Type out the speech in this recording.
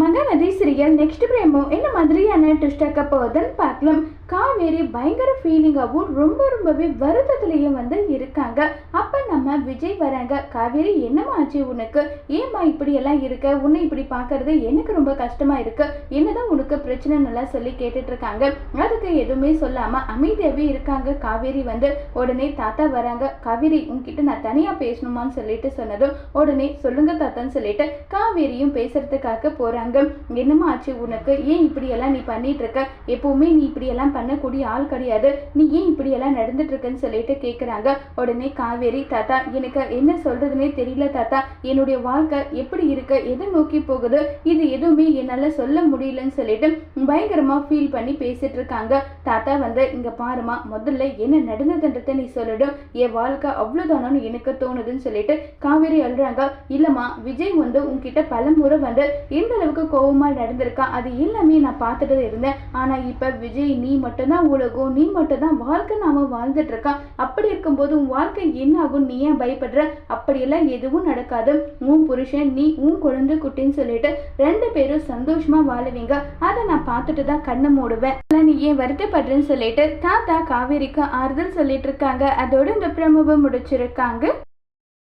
Mahanadi serial next பிரேமோ என்ன மாதிரியான ட்விஸ்டாக்க போகுதுன்னு பார்க்கலாம். காவேரி பயங்கர ஃபீலிங்காகவும் ரொம்ப ரொம்பவே வருத்தத்துலேயும் வந்து இருக்காங்க. அப்போ விஜய் வராங்க. காவேரி என்னம்மா ஆச்சு உனக்கு? ஏம்மா இப்படியெல்லாம் இருக்க? உன்னை இப்படி பார்க்கறது எனக்கு ரொம்ப கஷ்டமா இருக்கு. என்னதான் உனக்கு பிரச்சனை நல்லா சொல்லி கேட்டுட்டு இருக்காங்க அதுக்கு எதுவுமே சொல்லாம அமைதியாவே இருக்காங்க. காவேரி வந்து உடனே தாத்தா வராங்க. காவேரி உன்கிட்ட நான் தனியா பேசணுமான்னு சொல்லிட்டு சொன்னதும் உடனே சொல்லுங்க தாத்தான்னு சொல்லிட்டு காவேரியும் பேசுறதுக்காக போறாங்க. என்னம்மா ஆச்சு உனக்கு? ஏன் இப்படியெல்லாம் நீ பண்ணிட்டு இருக்க எப்பவுமே நீ இப்படியெல்லாம் பண்ணக்கூடிய ஆள் கிடையாது. நீ ஏன் இப்படியெல்லாம் நடந்துட்டு இருக்கன்னு சொல்லிட்டு கேட்குறாங்க உடனே காவேரி தாத்தா எனக்கு என்ன சொல்கிறதுனே தெரியல தாத்தா. என்னுடைய வாழ்க்கை எப்படி இருக்கு? எதை நோக்கி போகுது? இது எதுவுமே என்னால் சொல்ல முடியலன்னு சொல்லிட்டு பயங்கரமா ஃபீல் பண்ணி பேசிட்டு இருக்காங்க. தாத்தா வந்து இங்க பாருமா முதல்ல என்ன நடந்ததுன்றதை நீ சொல்லிடும் என் வாழ்க்கை அவ்வளோதானு எனக்கு தோணுதுன்னு சொல்லிட்டு காவேரி அழுறாங்க. இல்லம்மா விஜய் வந்து உன்கிட்ட பல முறை வந்து எந்த அளவுக்கு கோபமாக நடந்திருக்கா? அது எல்லாமே நான் பார்த்துட்டு இருந்தேன். ஆனா இப்ப விஜய் நீ மட்டும்தான் உலகம் நீ மட்டும்தான் வாழ்க்கை நாம வாழ்ந்துட்டு இருக்கான் அப்படி இருக்கும்போது உன் வாழ்க்கை என்ன ஆகும்? நீ ஏன் பயப்படுற? அப்படியெல்லாம் எதுவும் நடக்காது. உன் புருஷன் நீ உன் குழந்தை குட்டின்னு சொல்லிட்டு ரெண்டு பேரும் சந்தோஷமா வாழுவீங்க. அதை நான் பார்த்துட்டு தான் கண்ணை மூடுவேன். நீ ஏன் வருத்தப்படுறேன்னு சொல்லிட்டு தாத்தா காவேரிக்கு ஆறுதல் சொல்லிட்டு இருக்காங்க. அதோட இந்த பிரமுகம் முடிச்சிருக்காங்க.